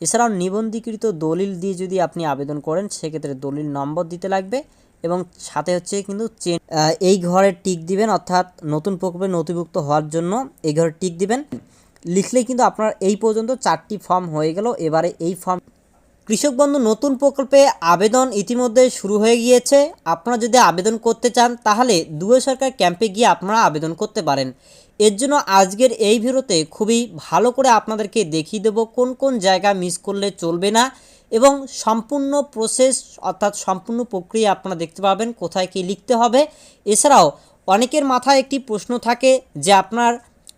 এছাড়াও নিবন্ধীকৃত দলিল দিয়ে যদি আপনি আবেদন করেন, সেক্ষেত্রে দলিল নম্বর দিতে লাগবে এবং সাথে হচ্ছে কিন্তু চেন এই ঘরে টিক দিবেন, অর্থাৎ নতুন প্রকল্পে নথিভুক্ত হওয়ার জন্য এই ঘরে টিক দিবেন। লিখলেই কিন্তু আপনার এই পর্যন্ত চারটি ফর্ম হয়ে গেল। এবারে এই ফর্ম, কৃষক বন্ধু, নতুন প্রকল্পে আবেদন ইতিমধ্যে শুরু হয়ে গিয়েছে। আপনারা যদি আবেদন করতে চান, তাহলে দুয়ে সরকার ক্যাম্পে গিয়ে আপনারা আবেদন করতে পারেন। এর জন্য আজকের এই ভিডিওতে খুবই ভালো করে আপনাদেরকে দেখিয়ে দেবো কোন কোন জায়গা মিস করলে চলবে না এবং সম্পূর্ণ প্রসেস অর্থাৎ সম্পূর্ণ প্রক্রিয়া আপনারা দেখতে পাবেন কোথায় কী লিখতে হবে। এছাড়াও অনেকের মাথায় একটি প্রশ্ন থাকে যে আপনার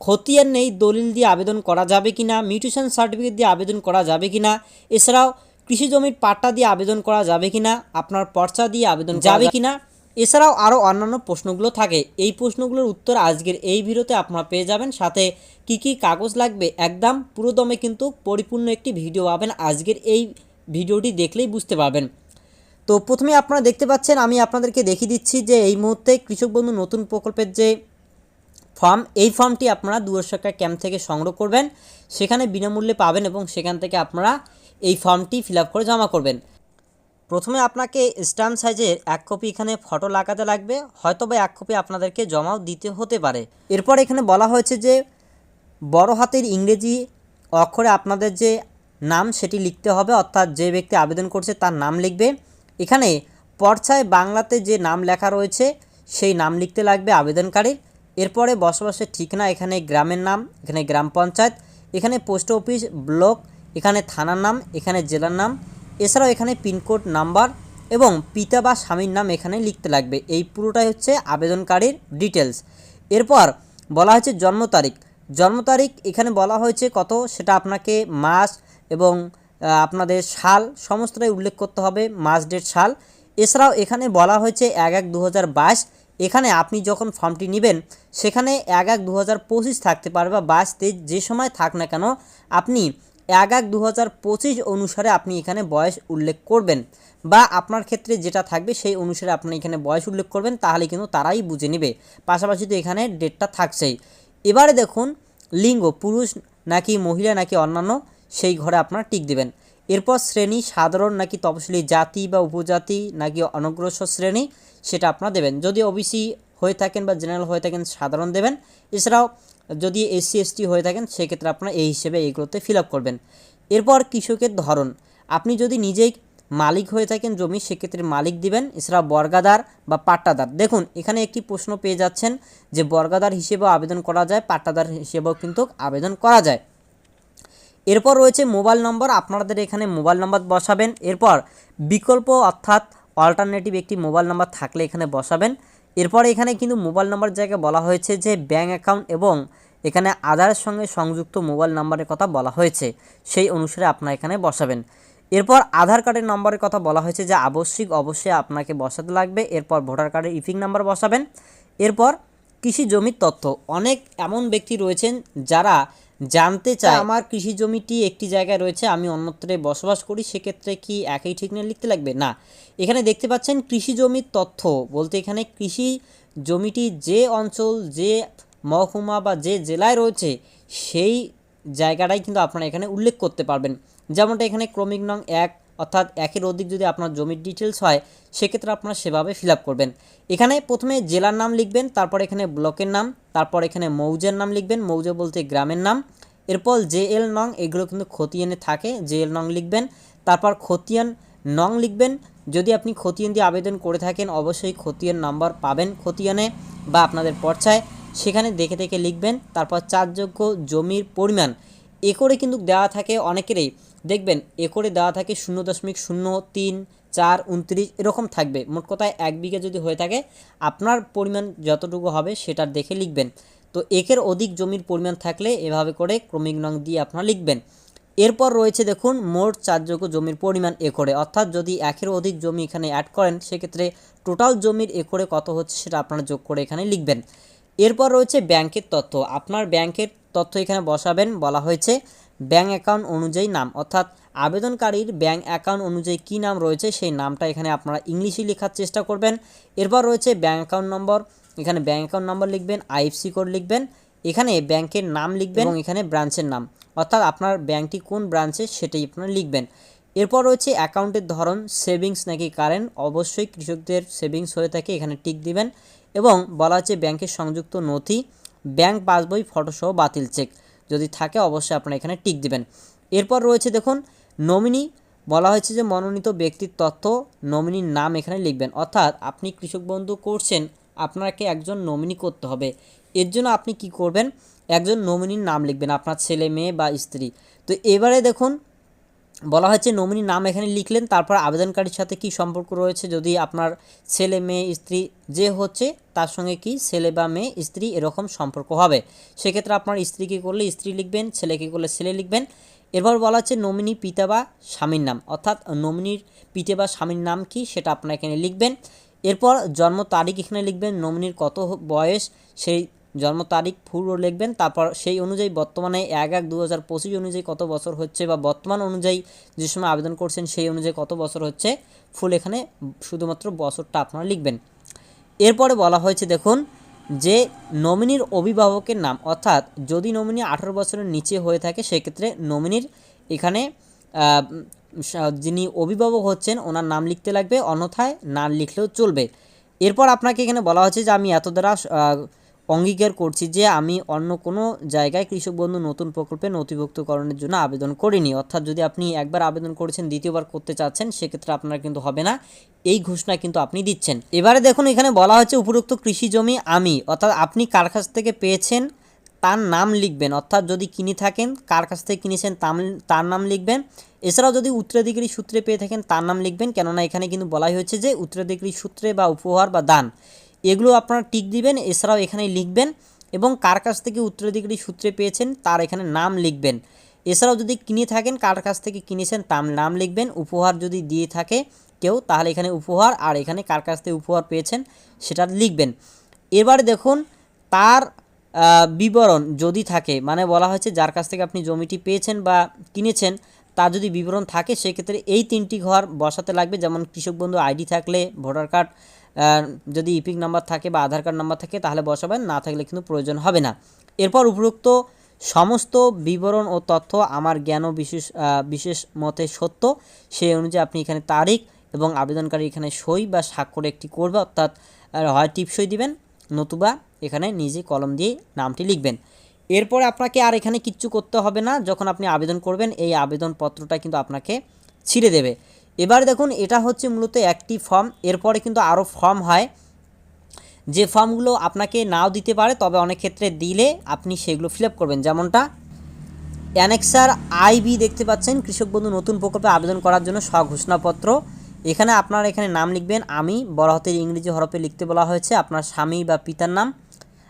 খতিয়ান নেই দলিল দিয়ে আবেদন করা যাবে কি না মিউটেশন সার্টিফিকেট দিয়ে আবেদন করা যাবে কি না এছাড়াও কৃষি জমির পাট্টা দিয়ে আবেদন করা যাবে কি না আপনার পর্চা দিয়ে আবেদন যাবে কি না এছাড়াও আরও অন্যান্য প্রশ্নগুলো থাকে। এই প্রশ্নগুলোর উত্তর আজকের এই ভিডিওতে আপনারা পেয়ে যাবেন। সাথে কি কি কাগজ লাগবে একদম পুরোদমে কিন্তু পরিপূর্ণ একটি ভিডিও পাবেন। আজকের এই ভিডিওটি দেখলেই বুঝতে পারবেন। তো প্রথমে আপনারা দেখতে পাচ্ছেন, আমি আপনাদেরকে দেখিয়ে দিচ্ছি যে এই মুহূর্তে কৃষক বন্ধু নতুন প্রকল্পের যে ফর্ম, এই ফর্মটি আপনারা দুয়ার ক্যাম্প থেকে সংগ্রহ করবেন। সেখানে বিনামূল্যে পাবেন এবং সেখান থেকে আপনারা এই ফর্মটি ফিল করে জমা করবেন। প্রথমে আপনাকে স্ট্যাম্প সাইজের এক কপি এখানে ফটো লাগাতে লাগবে হয়তো বা এক কপি আপনাদেরকে জমাও দিতে হতে পারে। এরপর এখানে বলা হয়েছে যে, বড় হাতের ইংরেজি অক্ষরে আপনাদের যে নাম সেটি লিখতে হবে, অর্থাৎ যে ব্যক্তি আবেদন করছে তার নাম লিখবে। এখানে পর্চায় বাংলাতে যে নাম লেখা রয়েছে, সেই নাম লিখতে লাগবে আবেদনকারীর এরপরে বসবাসের ঠিকানা, এখানে গ্রামের নাম, এখানে গ্রাম পঞ্চায়েত, এখানে পোস্ট অফিস, ব্লক, এখানে থানার নাম, এখানে জেলার নাম। এছাড়াও এখানে পিনকোড নাম্বার এবং পিতা বা স্বামীর নাম এখানে লিখতে লাগবে। এই পুরোটাই হচ্ছে আবেদনকারীর ডিটেলস এরপর বলা হয়েছে জন্ম তারিখ। জন্ম তারিখ এখানে বলা হয়েছে কত, সেটা আপনাকে মাস এবং আপনাদের সাল সমস্তটাই উল্লেখ করতে হবে, মাস, ডেট, সাল। এছাড়াও এখানে বলা হয়েছে এক এক দু এখানে আপনি যখন ফর্মটি নেবেন, সেখানে এক এক দু থাকতে পারে বা বাইশ তেইশ যে সময় থাক না কেন, আপনি এক এক দু অনুসারে আপনি এখানে বয়স উল্লেখ করবেন বা আপনার ক্ষেত্রে যেটা থাকবে সেই অনুসারে আপনি এখানে বয়স উল্লেখ করবেন, তাহলে কিন্তু তারাই বুঝে নেবে। পাশাপাশি তো এখানে ডেটটা থাকছেই। এবারে দেখুন, লিঙ্গ, পুরুষ নাকি মহিলা নাকি অন্যান্য, সেই ঘরে আপনারা টিক দেবেন। এরপর শ্রেণি, সাধারণ নাকি তপশিলি জাতি বা উপজাতি নাকি অনগ্রসর শ্রেণি, সেটা আপনারা দেবেন। যদি ওবিসি হয়ে থাকেন বা জেনারেল হয়ে থাকেন, সাধারণ দেবেন। এছাড়াও যদি এসসি এসটি হয়ে থাকেন, সেক্ষেত্রে আপনারা এই হিসেবে এইগুলোতে ফিল করবেন। এরপর কৃষকের ধরন। আপনি যদি নিজেই মালিক হয়ে থাকেন জমি, সেক্ষেত্রে মালিক দিবেন। এছাড়া বর্গাদার বা পাট্টাদার দেখুন, এখানে একটি প্রশ্ন পেয়ে যাচ্ছেন যে বর্গাদার হিসেবেও আবেদন করা যায় পাট্টাদার হিসেবেও কিন্তু আবেদন করা যায়। এরপর রয়েছে মোবাইল নম্বর। আপনাদের এখানে মোবাইল নম্বর বসাবেন। এরপর বিকল্প অর্থাৎ অল্টারনেটিভ একটি মোবাইল নাম্বার থাকলে এখানে বসাবেন। এরপর এখানে কিন্তু মোবাইল নাম্বার জায়গায় বলা হয়েছে যে ব্যাঙ্ক অ্যাকাউন্ট এবং এখানে আধারের সঙ্গে সংযুক্ত মোবাইল নাম্বারের কথা বলা হয়েছে। সেই অনুসারে আপনারা এখানে বসাবেন। এরপর আধার কার্ডের নম্বরের কথা বলা হয়েছে যে আবশ্যিক অবশ্যই আপনাকে বসাতে লাগবে। এরপর ভোটার কার্ডের ইফিং নাম্বার বসাবেন। এরপর কৃষি জমির তথ্য। অনেক এমন ব্যক্তি রয়েছেন যারা জানতে চায় আমার কৃষি জমিটি একটি জায়গায় রয়েছে আমি অন্যত্রে বসবাস করি সেক্ষেত্রে কি একই ঠিকানা লিখতে লাগবে? না। এখানে দেখতে পাচ্ছেন কৃষি জমির তথ্য। বলতে এখানে কৃষি জমিটি যে অঞ্চল যে মহকুমা বা যে জেলায় রয়েছে সেই জায়গাটাই কিন্তু আপনারা এখানে উল্লেখ করতে পারবেন। যেমনটা এখানে ক্রমিক নং এক অর্থাৎ একের অধিক যদি আপনার জমির ডিটেলস হয়, সেক্ষেত্রে আপনারা সেভাবে ফিল করবেন। এখানে প্রথমে জেলার নাম লিখবেন, তারপর এখানে ব্লকের নাম, তারপর এখানে মৌজের নাম লিখবেন, মৌজা বলতে গ্রামের নাম। এরপর জে এল নং, এগুলো কিন্তু খতিয়ানে থাকে জে এল নং লিখবেন। তারপর খতিয়ান নং লিখবেন। যদি আপনি খতিয়ান দিয়ে আবেদন করে থাকেন, অবশ্যই খতিয়ান নাম্বার পাবেন খতিয়ানে বা আপনাদের পর্চায়। সেখানে দেখে দেখে লিখবেন। তারপর চারযোগ্য জমির পরিমাণ। একরে কিন্তু দেওয়া থাকে অনেকেরই। দেখবেন একরে দেওয়া থাকে শূন্য দশমিক শূন্য তিন চার উনত্রিশ, এরকম থাকবে। মোট কথায় এক বিঘা যদি হয়ে থাকে, আপনার পরিমাণ যতটুকু হবে সেটা দেখে লিখবেন। তো একের অধিক জমির পরিমাণ থাকলে এভাবে করে ক্রমিক নং দিয়ে আপনারা লিখবেন। এরপর রয়েছে দেখুন, মোট চারযোগ্য জমির পরিমাণ একরে অর্থাৎ যদি একের অধিক জমি এখানে অ্যাড করেন, সেক্ষেত্রে টোটাল জমির একরে কত হচ্ছে সেটা আপনারা যোগ করে এখানে লিখবেন। এরপর রয়েছে ব্যাংকের তথ্য। আপনার ব্যাংকের তথ্য এখানে বসাবেন। বলা হয়েছে, ব্যাংক অ্যাকাউন্ট অনুযায়ী নাম। অর্থাৎ আবেদনকারীর ব্যাংক অ্যাকাউন্ট অনুযায়ী কী নাম রয়েছে, সেই নামটা এখানে আপনারা ইংলিশে লেখার চেষ্টা করবেন। এরপর রয়েছে ব্যাংক অ্যাকাউন্ট নম্বর। এখানে ব্যাংক অ্যাকাউন্ট নম্বর লিখবেন, আইএফসি কোড লিখবেন। এখানে ব্যাংকের নাম লিখবেন এবং এখানে ব্রাঞ্চের নাম। অর্থাৎ আপনার ব্যাংকটি কোন ব্রাঞ্চে, সেটাই আপনারা লিখবেন। এরপর রয়েছে অ্যাকাউন্টের ধরন, সেভিংস নাকি কারেন্ট। অবশ্যই কৃষকদের সেভিংস হয়ে থাকে, এখানে টিক দিবেন। এবং বলা হচ্ছে ব্যাংকের সংযুক্ত নথি। ব্যাংক পাসবই, ফটোসহ বাতিল চেক। যদি থাকে, অবশ্যই আপনারা এখানে টিক দিবেন। এরপর রয়েছে দেখুন, নমিনি, বলা হয়েছে যে মনোনীত ব্যক্তির তথ্য, নমিনির নাম এখানে লিখবেন। অর্থাৎ আপনি কৃষক বন্ধু করছেন, আপনাকে একজন নমিনি করতে হবে। এর জন্য আপনি কি করবেন? একজন নমিনির নাম লিখবেন, আপনার ছেলে, মেয়ে বা স্ত্রী। তো এবারে দেখুন বলা হয়েছে নমিনির নাম এখানে লিখলেন, তারপর আবেদনকারীর সাথে কি সম্পর্ক রয়েছে, যদি আপনার ছেলে, মেয়ে, স্ত্রী যে হচ্ছে, তার সঙ্গে কি ছেলে বা মেয়ে, স্ত্রী এরকম সম্পর্ক হবে? সেক্ষেত্রে আপনার স্ত্রীকে করলে স্ত্রী লিখবেন ছেলেকে করলে ছেলে লিখবেন? এরপর বলা হচ্ছে, নমিনি পিতা বা স্বামীর নাম। অর্থাৎ নমিনির পিতা বা স্বামীর নাম কি, সেটা আপনার এখানে লিখবেন। এরপর জন্ম তারিখ এখানে লিখবেন, নমিনির কত বয়স, সেই জন্ম তারিখ পুরো লিখবেন, তারপর সেই অনুযায়ী বর্তমানে এক এক দু হাজার পঁচিশ অনুযায়ী কত বছর হচ্ছে বা বর্তমান অনুযায়ী যে সময় আবেদন করছেন সেই অনুযায়ী কত বছর হচ্ছে, ফুল এখানে শুধুমাত্র বছরটা আপনারা লিখবেন। এরপরে বলা হয়েছে, দেখুন, যে নমিনির অভিভাবকের নাম, অর্থাৎ যদি নমিনি আঠারো বছরের নিচে হয়ে থাকে, সেক্ষেত্রে নমিনির এখানে যিনি অভিভাবক হচ্ছেন, ওনার নাম লিখতে লাগবে, অন্যথায় নাম লিখলেও চলবে। এরপর আপনাকে এখানে বলা হচ্ছে যে আমি এত দ্বারা অঙ্গীকার করছি যে আমি অন্য কোনো জায়গায় কৃষক বন্ধু নতুন প্রকল্পে নথিভুক্তকরণের জন্য আবেদন করিনি। অর্থাৎ যদি আপনি একবার আবেদন করেছেন, দ্বিতীয়বার করতে চাচ্ছেন, সেক্ষেত্রে আপনার কিন্তু হবে না। এই ঘোষণা কিন্তু আপনি দিচ্ছেন। এবারে দেখুন, এখানে বলা হচ্ছে উপরোক্ত কৃষি জমি আমি, অর্থাৎ আপনি কার কাছ থেকে পেয়েছেন তার নাম লিখবেন। অর্থাৎ যদি কিনে থাকেন, কার কাছ থেকে কিনেছেন তার নাম লিখবেন। এছাড়াও যদি উত্তরাধিকারী সূত্রে পেয়ে থাকেন, তার নাম লিখবেন। কেননা এখানে কিন্তু বলাই হয়েছে যে উত্তরাধিকারী সূত্রে বা উপহার বা দান। এগুলো আপনারা টিক দিবেন, এছাড়াও এখানে লিখবেন এবং কার কাছ থেকে উত্তরাধিকারী সূত্রে পেয়েছেন তার এখানে নাম লিখবেন। এছাড়াও যদি কিনে থাকেন, কার কাছ থেকে কিনেছেন তার নাম লিখবেন, উপহার যদি দিয়ে থাকে কেউ, তাহলে এখানে উপহার, আর এখানে কার কাছ থেকে উপহার পেয়েছেন সেটা লিখবেন। এবার দেখুন, তার বিবরণ যদি থাকে মানে বলা হয়েছে যার কাছ থেকে আপনি জমিটি পেয়েছেন বা কিনেছেন, তার যদি বিবরণ থাকে, সেক্ষেত্রে এই তিনটি ঘর বসাতে লাগবে। যেমন কৃষক বন্ধু আইডি থাকলে, ভোটার কার্ড যদি ইপিক নাম্বার থাকে বা আধার কার্ড নাম্বার থাকে, তাহলে বসাবেন, না থাকলে কিন্তু প্রয়োজন হবে না। এরপর উপরোক্ত সমস্ত বিবরণ ও তথ্য আমার জ্ঞান ও বিশেষ বিশেষ মতে সত্য, সেই অনুযায়ী আপনি এখানে তারিখ এবং আবেদনকারী এখানে সই বা স্বাক্ষর একটি করবে, অর্থাৎ হয় টিপসই দিবেন, নতুবা এখানে নিজে কলম দিয়ে নামটি লিখবেন। এরপরে আপনাকে আর এখানে কিচ্ছু করতে হবে না, যখন আপনি আবেদন করবেন, এই আবেদনপত্রটা কিন্তু আপনাকে ছিঁড়ে দেবে। এবার দেখুন, এটা হচ্ছে মূলত একটি ফর্ম এরপরে কিন্তু আরও ফর্ম হয়। যে ফর্মগুলো আপনাকে নাও দিতে পারে, তবে অনেক ক্ষেত্রে দিলে আপনি সেগুলো ফিল করবেন। যেমনটা অ্যানেক্সার আইবি দেখতে পাচ্ছেন, কৃষক বন্ধু নতুন প্রকল্পে আবেদন করার জন্য স্বঘোষণাপত্র। এখানে আপনারা এখানে নাম লিখবেন, আমি বড় হাতের ইংরেজি হরফে লিখতে বলা হয়েছে, আপনার স্বামী বা পিতার নাম,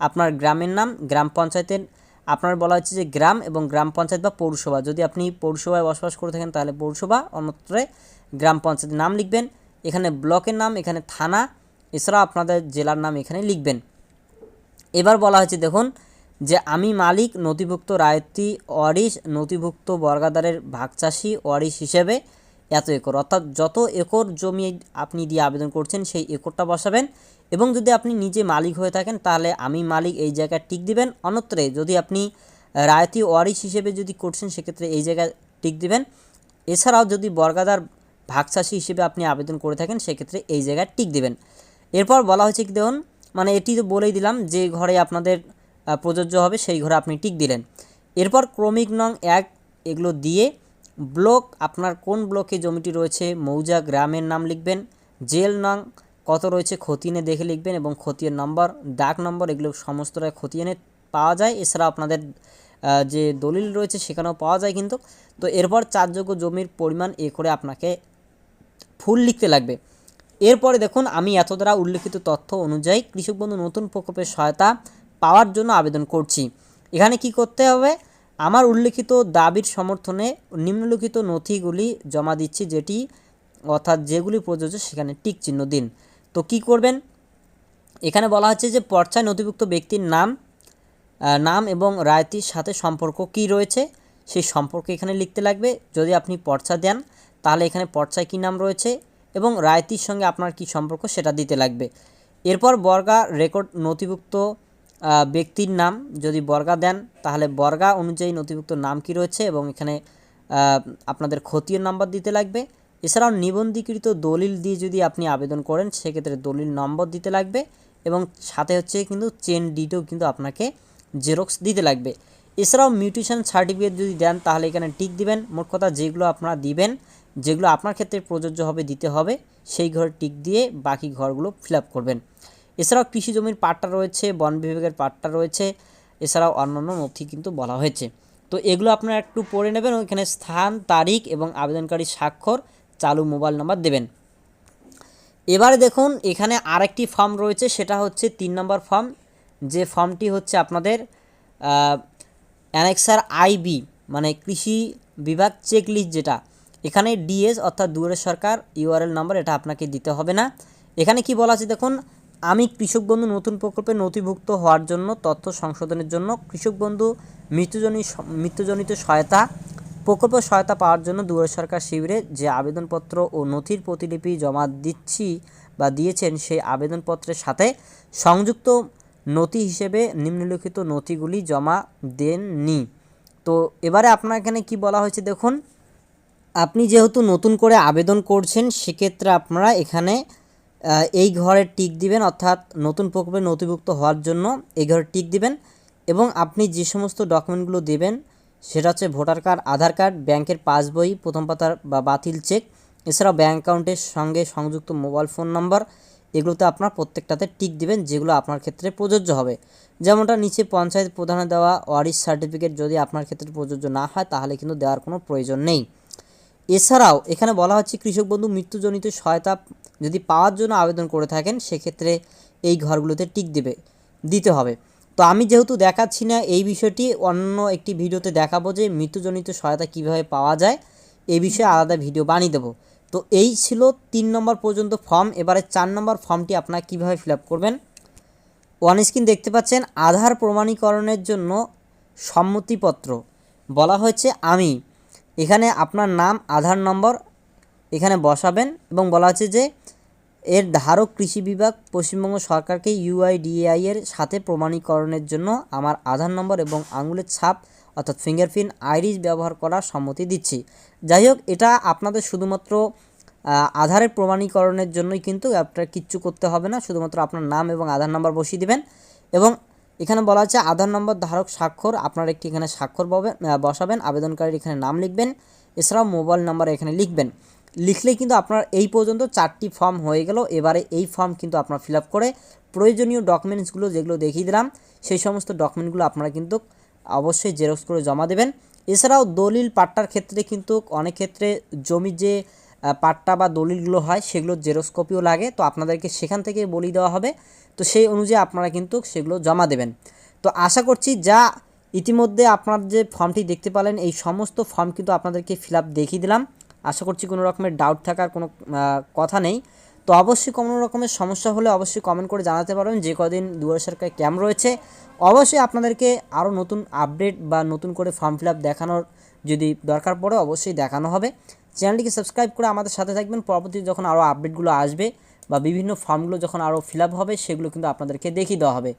আপনার গ্রামের নাম, গ্রাম পঞ্চায়েতের, আপনার বলা হচ্ছে যে গ্রাম এবং গ্রাম পঞ্চায়েত বা পৌরসভা। যদি আপনি পৌরসভায় বসবাস করে থাকেন, তাহলে পৌরসভা অন্যত্রে গ্রাম পঞ্চায়েতের নাম লিখবেন, এখানে ব্লকের নাম, এখানে থানা, এছাড়াও আপনাদের জেলার নাম এখানে লিখবেন। এবার বলা হয়েছে, দেখুন, যে আমি মালিক, নথিভুক্ত রায়তি, ওয়ারিশ, নথিভুক্ত বর্গাদারের ভাগচাষি, ওয়ারিশ হিসেবে এত একর। অর্থাৎ যত একর জমি আপনি দিয়ে আবেদন করছেন, সেই একরটা বসাবেন এবং যদি আপনি নিজে মালিক হয়ে থাকেন, তাহলে আমি মালিক এই জায়গায় টিক দিবেন। অন্যত্রে যদি আপনি রায়তি, ওয়ারিশ হিসেবে যদি করছেন, সেক্ষেত্রে এই জায়গায় টিক দিবেন। এছাড়াও যদি বর্গাদার ভাগচাষি হিসেবে আপনি আবেদন করে থাকেন, সেক্ষেত্রে এই জায়গায় টিক দেবেন। এরপর বলা হয়েছে কি দেখুন মানে এটি তো বলেই দিলাম যে ঘরে আপনাদের প্রযোজ্য হবে, সেই ঘরে আপনি টিক দিলেন। এরপর ক্রমিক নং এক, এগুলো দিয়ে ব্লক, আপনার কোন ব্লকে জমিটি রয়েছে, মৌজা গ্রামের নাম লিখবেন, জেল নং কত রয়েছে খতিয়ে দেখে লিখবেন, এবং খতিয়ে নম্বর, ডাক নম্বর, এগুলো সমস্তটা খতিয়ানে পাওয়া যায়। এছাড়া আপনাদের যে দলিল রয়েছে সেখানেও পাওয়া যায় কিন্তু। তো এরপর চারযোগ্য জমির পরিমাণ এ করে আপনাকে ফুল লিখতে লাগবে। এরপরে দেখুন, আমি এত দ্বারা উল্লেখিত তথ্য অনুযায়ী কৃষক বন্ধু নতুন প্রকল্পের সহায়তা পাওয়ার জন্য আবেদন করছি। এখানে কি করতে হবে? আমার উল্লেখিত দাবির সমর্থনে নিম্নলিখিত নথিগুলি জমা দিচ্ছি, যেটি অর্থাৎ যেগুলি প্রযোজ্য সেখানে টিক চিহ্ন দিন। তো কি করবেন? এখানে বলা হচ্ছে যে পর্চায় নথিভুক্ত ব্যক্তির নাম নাম এবং রায়তির সাথে সম্পর্ক কি রয়েছে, সেই সম্পর্ক এখানে লিখতে লাগবে। যদি আপনি পর্চা দেন তাহলে এখানে পর্চায় কী নাম রয়েছে এবং রায়তির সঙ্গে আপনার কি সম্পর্ক সেটা দিতে লাগবে। এরপর বর্গা রেকর্ড নথিভুক্ত ব্যক্তির নাম যদি বর্গা দেন, তাহলে বর্গা অনুযায়ী নথিভুক্ত নাম কি রয়েছে এবং এখানে আপনাদের খতিয়ান নাম্বার দিতে লাগবে। এছাড়াও নিবন্ধীকৃত দলিল দিয়ে যদি আপনি আবেদন করেন, সেক্ষেত্রে দলিল নম্বর দিতে লাগবে এবং সাথে হচ্ছে কিন্তু চেন ডিটেও কিন্তু আপনাকে জেরক্স দিতে লাগবে। এছাড়াও মিউটেশন সার্টিফিকেট যদি দেন, তাহলে এখানে টিক দিবেন। মোট কথা যেগুলো আপনারা দিবেন যেগুলো আপনার ক্ষেত্রে প্রযোজ্য হবে, দিতে হবে, সেই ঘরে টিক দিয়ে বাকি ঘরগুলো ফিল করবেন। এছাড়াও কৃষি জমির পাট্টা রয়েছে, বন বিভাগের পাট্টা রয়েছে, এছাড়াও অন্যান্য নথি কিন্তু বলা হয়েছে। তো এগুলো আপনারা একটু পড়ে নেবেন, ওইখানে স্থান, তারিখ এবং আবেদনকারী স্বাক্ষর, চালু মোবাইল নাম্বার দেবেন। এবারে দেখুন, এখানে আরেকটি ফর্ম রয়েছে, সেটা হচ্ছে তিন নম্বর ফর্ম। যে ফর্মটি হচ্ছে আপনাদের অ্যানেক্সার আইবি মানে কৃষি বিভাগ চেক লিস্ট যেটা এখানে ডিএস অর্থাৎ দূরের সরকার ইউআরএল নাম্বার, এটা আপনাকে দিতে হবে না। এখানে কি বলা আছে দেখুন, আমি কৃষক বন্ধু নতুন প্রকল্পে নথিভুক্ত হওয়ার জন্য তথ্য সংশোধনের জন্য কৃষক বন্ধু মৃত্যুজনিত মৃত্যুজনিত সহায়তা, প্রকল্প সহায়তা পাওয়ার জন্য দুয়ারে সরকার শিবিরে যে আবেদনপত্র ও নথির প্রতিলিপি জমা দিচ্ছি বা দিয়েছেন, সেই আবেদনপত্রের সাথে সংযুক্ত নথি হিসেবে নিম্নলিখিত নথিগুলি জমা দেননি। তো এবারে আপনার এখানে কি বলা হয়েছে দেখুন আপনি যেহেতু নতুন করে আবেদন করছেন, সেক্ষেত্রে আপনারা এখানে এই ঘরে টিক দিবেন, অর্থাৎ নতুন প্রকল্পে নথিভুক্ত হওয়ার জন্য এই ঘরে টিক দিবেন এবং আপনি যে সমস্ত ডকুমেন্টগুলো দেবেন, সেটা হচ্ছে ভোটার কার্ড, আধার কার্ড, ব্যাংকের পাসবই প্রথম পাতার বা বাতিল চেক, এছাড়াও ব্যাঙ্ক অ্যাকাউন্টের সঙ্গে সংযুক্ত মোবাইল ফোন নম্বর, এগুলোতে আপনার প্রত্যেকটাতে টিক দিবেন, যেগুলো আপনার ক্ষেত্রে প্রযোজ্য হবে। যেমনটা নিচে পঞ্চায়েত প্রধানে দেওয়া ওয়ারিশ সার্টিফিকেট যদি আপনার ক্ষেত্রে প্রযোজ্য না হয়, তাহলে কিন্তু দেওয়ার কোনো প্রয়োজন নেই। এছাড়াও এখানে বলা হচ্ছে কৃষক বন্ধু মৃত্যুজনিত সহায়তা যদি পাওয়ার জন্য আবেদন করে থাকেন, সেক্ষেত্রে এই ঘরগুলোতে টিক দেবে, দিতে হবে। তো আমি যেহেতু দেখাচ্ছি না এই বিষয়টি, অন্য একটি ভিডিওতে দেখাবো যে মৃত্যুজনিত সহায়তা কীভাবে পাওয়া যায় এই বিষয়ে আলাদা ভিডিও বানিয়ে দেবো। তো এই ছিল তিন নম্বর পর্যন্ত ফর্ম, এবারে চার নম্বর ফর্মটি আপনারা কীভাবে ফিল করবেন? ওয়ান স্ক্রিন দেখতে পাচ্ছেন, আধার প্রমাণীকরণের জন্য সম্মতিপত্র। বলা হয়েছে, আমি এখানে আপনার নাম, আধার নম্বর এখানে বসাবেন এবং বলা হচ্ছে যে এর ধারক কৃষি বিভাগ পশ্চিমবঙ্গ সরকারকে ইউআইডিএআই এর সাথে প্রমাণীকরণের জন্য আমার আধার নম্বর এবং আঙুলের ছাপ অর্থাৎ ফিঙ্গারপ্রিন্ট আইরিস ব্যবহার করার সম্মতি দিচ্ছি। যাই হোক, এটা আপনাদের শুধুমাত্র আধারের প্রমাণীকরণের জন্যই কিন্তু আপনার কিচ্ছু করতে হবে না। শুধুমাত্র আপনার নাম এবং আধার নাম্বার বসিয়ে দিবেন এবং এখানে বলা আছে আধার নম্বর ধারক স্বাক্ষর। আপনার একটি এখানে স্বাক্ষর বসাবেন, আবেদনকারীর এখানে নাম লিখবেন, এছাড়াও মোবাইল নাম্বার এখানে লিখবেন। লিখলেই কিন্তু আপনার এই পর্যন্ত চারটি ফর্ম হয়ে গেল। এবারে এই ফর্ম কিন্তু আপনার ফিল করে প্রয়োজনীয় ডকুমেন্টসগুলো যেগুলো দেখিয়ে দিলাম, সেই সমস্ত ডকুমেন্টগুলো আপনারা কিন্তু অবশ্যই জেরক্স করে জমা দেবেন। এছাড়াও দলিল পাট্টার ক্ষেত্রে কিন্তু অনেক ক্ষেত্রে জমির যে পাট্টা বা দলিলগুলো হয়, সেগুলো জেরক্স কপিও লাগে। তো আপনাদেরকে সেখান থেকে বলি দেওয়া হবে। তো সেই অনুযায়ী আপনারা কিন্তু সেগুলো জমা দেবেন। তো আশা করছি যা ইতিমধ্যে আপনার যে ফর্মটি দেখতে পেলেন, এই সমস্ত ফর্ম কিন্তু আপনাদেরকে ফিল আপ দেখিয়ে দিলাম। আশা করছি কোনো রকমের ডাউট থাকার কোনো কথা নেই। তো অবশ্যই কোনো রকমের সমস্যা হলে অবশ্যই কমেন্ট করে জানাতে পারবেন যে কদিন দুয়ারে সরকার ক্যাম্প রয়েছে, অবশ্যই আপনাদেরকে আরও নতুন আপডেট বা নতুন করে ফর্ম ফিল দেখানোর যদি দরকার পড়ে, অবশ্যই দেখানো হবে। চ্যানেলটিকে সাবস্ক্রাইব করে আমাদের সাথে থাকবেন। পরবর্তী যখন আরও আপডেটগুলো আসবে বা বিভিন্ন ফর্মগুলো যখন আরও ফিল হবে সেগুলো কিন্তু আপনাদেরকে দেখিয়ে দেওয়া হবে।